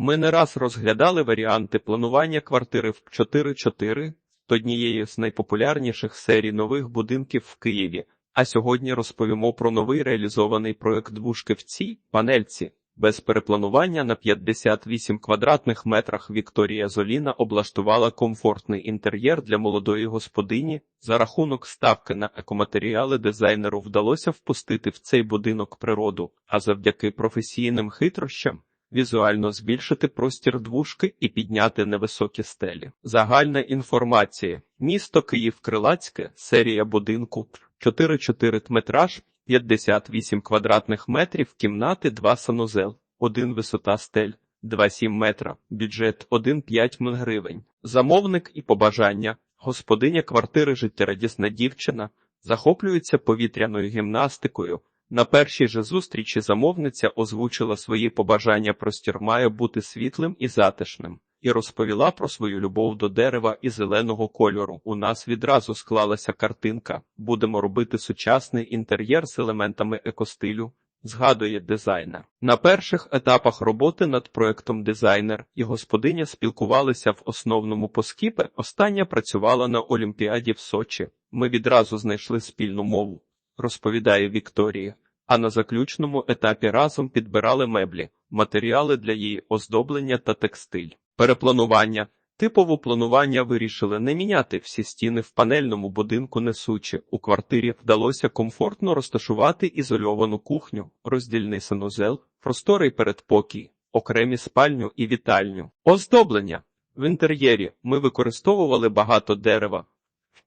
Ми не раз розглядали варіанти планування квартири в 4-4, однієї з найпопулярніших серій нових будинків в Києві. А сьогодні розповімо про новий реалізований проект двушки в цій панельці. Без перепланування на 58 квадратних метрах Вікторія Золіна облаштувала комфортний інтер'єр для молодої господині. За рахунок ставки на екоматеріали дизайнеру вдалося впустити в цей будинок природу, а завдяки професійним хитрощам візуально збільшити простір двушки і підняти невисокі стелі. Загальна інформація. Місто Київ Крилацьке, серія будинку 4-4 метраж, 58 квадратних метрів, кімнати, 2 санузел, 1 висота стель, 2,7 метра, бюджет 1,5 мн гривень. Замовник і побажання. Господиня квартири життєрадісна дівчина захоплюється повітряною гімнастикою. На першій же зустрічі замовниця озвучила свої побажання простір має бути світлим і затишним, і розповіла про свою любов до дерева і зеленого кольору. У нас відразу склалася картинка. Будемо робити сучасний інтер'єр з елементами екостилю. Згадує дизайнер. На перших етапах роботи над проектом дизайнер і господиня спілкувалися в основному по скіпе. Остання працювала на Олімпіаді в Сочі. Ми відразу знайшли спільну мову розповідає Вікторія. А на заключному етапі разом підбирали меблі, матеріали для її оздоблення та текстиль. Перепланування. Типову планування вирішили не міняти всі стіни в панельному будинку несучи. У квартирі вдалося комфортно розташувати ізольовану кухню, роздільний санузел, просторий передпокій, окремі спальню і вітальню. Оздоблення. В інтер'єрі ми використовували багато дерева,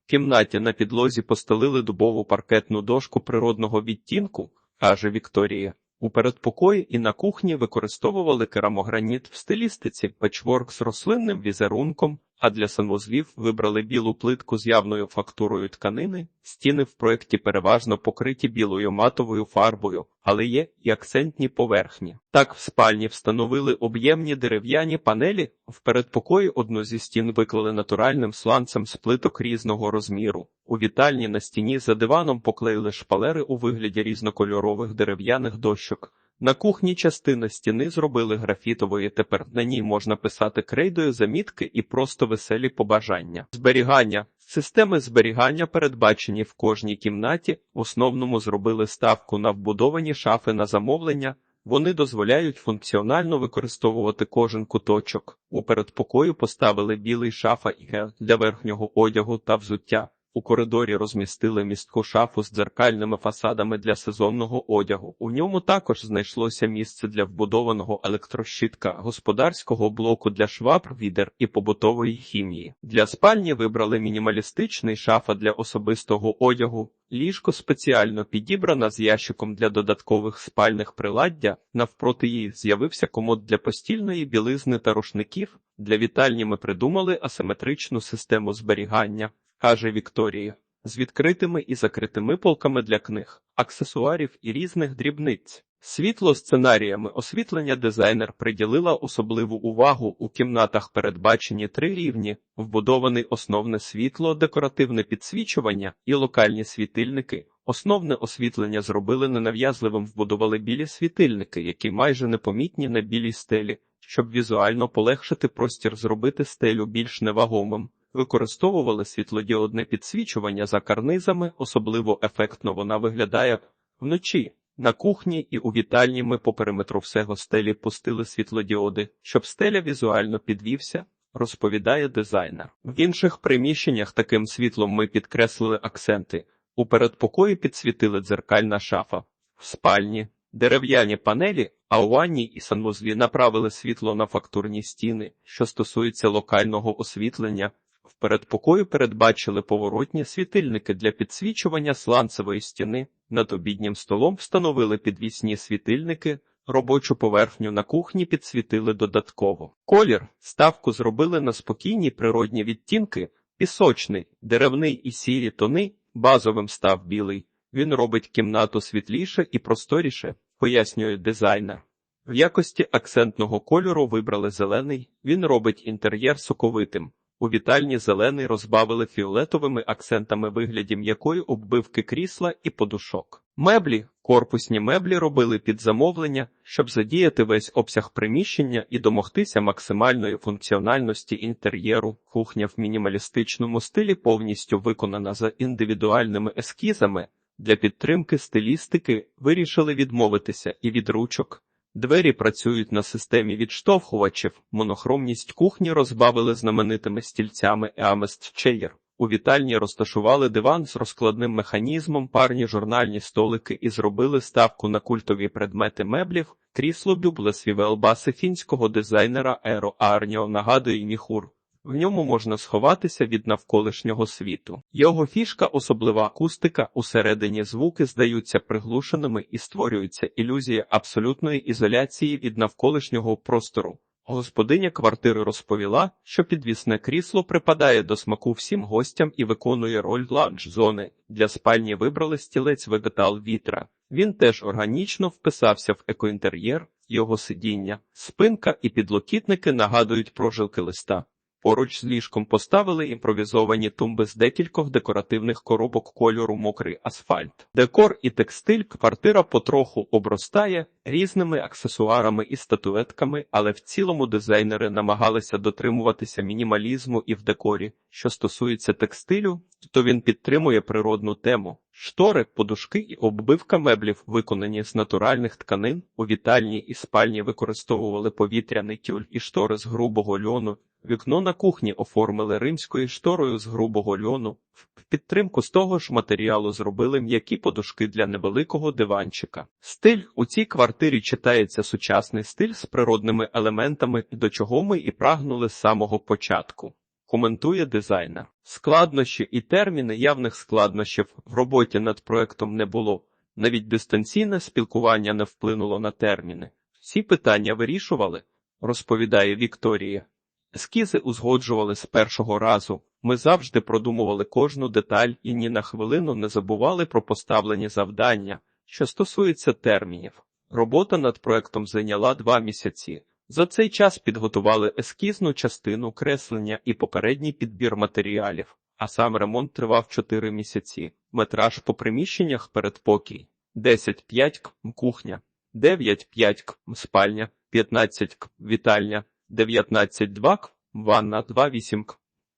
в кімнаті на підлозі постелили дубову паркетну дошку природного відтінку, каже Вікторія. У передпокої і на кухні використовували керамограніт в стилістиці, печворк з рослинним візерунком, а для санвузлів вибрали білу плитку з явною фактурою тканини. Стіни в проєкті переважно покриті білою матовою фарбою, але є і акцентні поверхні. Так в спальні встановили об'ємні дерев'яні панелі, в передпокої одну зі стін виклали натуральним сланцем з плиток різного розміру. У вітальні на стіні за диваном поклеїли шпалери у вигляді різнокольорових дерев'яних дощок. На кухні частина стіни зробили графітовою, тепер на ній можна писати крейдою замітки і просто веселі побажання. Зберігання. Системи зберігання передбачені в кожній кімнаті, в основному зробили ставку на вбудовані шафи на замовлення. Вони дозволяють функціонально використовувати кожен куточок. У передпокою поставили білий шафа для верхнього одягу та взуття. У коридорі розмістили містку шафу з дзеркальними фасадами для сезонного одягу. У ньому також знайшлося місце для вбудованого електрощитка, господарського блоку для швабр, відер і побутової хімії. Для спальні вибрали мінімалістичний шафа для особистого одягу. Ліжко спеціально підібрана з ящиком для додаткових спальних приладдя. Навпроти її з'явився комод для постільної білизни та рушників. Для вітальні ми придумали асиметричну систему зберігання каже Вікторія, з відкритими і закритими полками для книг, аксесуарів і різних дрібниць. Світло сценаріями освітлення дизайнер приділила особливу увагу у кімнатах передбачені три рівні: вбудований основне світло, декоративне підсвічування і локальні світильники. Основне освітлення зробили ненав'язливим, вбудували білі світильники, які майже непомітні на білій стелі, щоб візуально полегшити простір, зробити стелю більш невагомим. Використовували світлодіодне підсвічування за карнизами, особливо ефектно вона виглядає вночі. На кухні і у вітальні ми по периметру всього стелі пустили світлодіоди, щоб стеля візуально підвівся, розповідає дизайнер. В інших приміщеннях таким світлом ми підкреслили акценти. У передпокої підсвітили дзеркальна шафа, в спальні, дерев'яні панелі, а у ванні і санвузлі направили світло на фактурні стіни, що стосується локального освітлення. В передпокою передбачили поворотні світильники для підсвічування сланцевої стіни. Над обіднім столом встановили підвісні світильники, робочу поверхню на кухні підсвітили додатково. Колір ставку зробили на спокійні природні відтінки, пісочний, деревний і сірі тони, базовим став білий. Він робить кімнату світліше і просторіше, пояснює дизайнер. В якості акцентного кольору вибрали зелений, він робить інтер'єр соковитим. У вітальні зелений розбавили фіолетовими акцентами вигляді м'якої оббивки крісла і подушок. Меблі, корпусні меблі робили під замовлення, щоб задіяти весь обсяг приміщення і домогтися максимальної функціональності інтер'єру. Кухня в мінімалістичному стилі повністю виконана за індивідуальними ескізами. Для підтримки стилістики вирішили відмовитися і від ручок. Двері працюють на системі відштовхувачів, монохромність кухні розбавили знаменитими стільцями Amest Chair. У вітальні розташували диван з розкладним механізмом, парні журнальні столики і зробили ставку на культові предмети меблів. Крісло Бюбле свівелбаси фінського дизайнера Еро Арніо нагадує міхур. В ньому можна сховатися від навколишнього світу. Його фішка особлива акустика, усередині звуки здаються приглушеними і створюється ілюзія абсолютної ізоляції від навколишнього простору. Господиня квартири розповіла, що підвісне крісло припадає до смаку всім гостям і виконує роль лаунж-зони. Для спальні вибрали стілець вегетал вітра. Він теж органічно вписався в екоінтер'єр, його сидіння, спинка і підлокітники нагадують прожилки листа. Поруч з ліжком поставили імпровізовані тумби з декількох декоративних коробок кольору мокрий асфальт. Декор і текстиль квартира потроху обростає різними аксесуарами і статуетками, але в цілому дизайнери намагалися дотримуватися мінімалізму і в декорі. Що стосується текстилю, то він підтримує природну тему. Штори, подушки і оббивка меблів, виконані з натуральних тканин, у вітальні і спальні використовували повітряний тюль і штори з грубого льону. Вікно на кухні оформили римською шторою з грубого льону. В підтримку з того ж матеріалу зробили м'які подушки для невеликого диванчика. Стиль у цій квартирі читається сучасний стиль з природними елементами, до чого ми і прагнули з самого початку. Коментує дизайнер. Складнощі і терміни явних складнощів в роботі над проектом не було. Навіть дистанційне спілкування не вплинуло на терміни. Всі питання вирішували, розповідає Вікторія. Ескізи узгоджували з першого разу. Ми завжди продумували кожну деталь і ні на хвилину не забували про поставлені завдання, що стосується термінів. Робота над проектом зайняла два місяці. За цей час підготували ескізну частину креслення і попередній підбір матеріалів, а сам ремонт тривав 4 місяці. Метраж по приміщеннях передпокій 10-5 к кухня, 9-5 к спальня, 15 к вітальня, 19-2 к ванна 2-8 к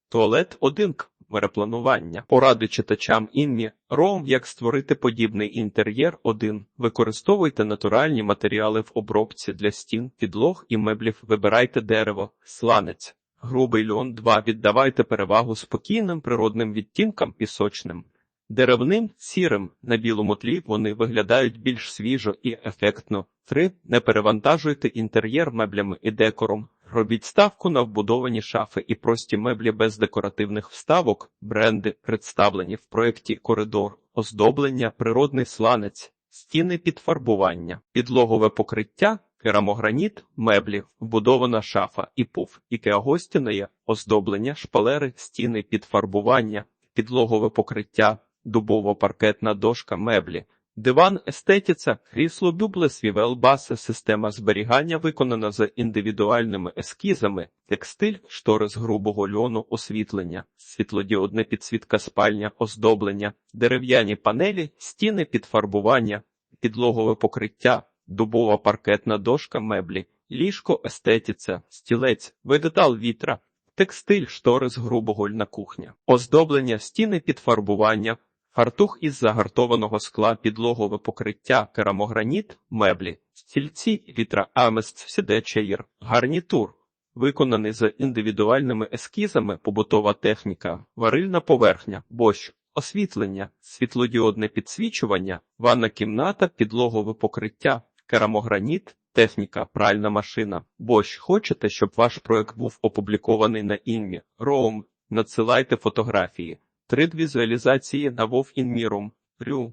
туалет 1 к перепланування. Поради читачам інмі Ром, як створити подібний інтер'єр 1. Використовуйте натуральні матеріали в обробці для стін, підлог і меблів. Вибирайте дерево, сланець, грубий льон 2. Віддавайте перевагу спокійним природним відтінкам пісочним. Деревним сірим на білому тлі вони виглядають більш свіжо і ефектно. 3. Не перевантажуйте інтер'єр меблями і декором. Робіть ставку на вбудовані шафи і прості меблі без декоративних вставок, бренди, представлені в проєкті коридор, оздоблення, природний сланець, стіни підфарбування, підлогове покриття, керамограніт, меблі, вбудована шафа і пуф, ікеагостіної, оздоблення, шпалери, стіни підфарбування, підлогове покриття, дубово-паркетна дошка, меблі. Диван естетіця, крісло дубле свівелбаси, система зберігання виконана за індивідуальними ескізами, текстиль, штори з грубого льону, освітлення, світлодіодне підсвітка спальня, оздоблення, дерев'яні панелі, стіни підфарбування, підлогове покриття, дубова паркетна дошка, меблі, ліжко естетіця, стілець, видетал вітра, текстиль, штори з грубого льна кухня, оздоблення, стіни підфарбування. Фартух із загартованого скла, підлогове покриття, керамограніт, меблі, стільці, вітра Амест, сідечаїр, гарнітур, виконаний за індивідуальними ескізами, побутова техніка, варильна поверхня, борщ, освітлення, світлодіодне підсвічування, ванна кімната, підлогове покриття, керамограніт, техніка, пральна машина. Борщ, хочете, щоб ваш проект був опублікований на інмі, роум, надсилайте фотографії. Трид візуалізації на Вов Інмірум. Рю.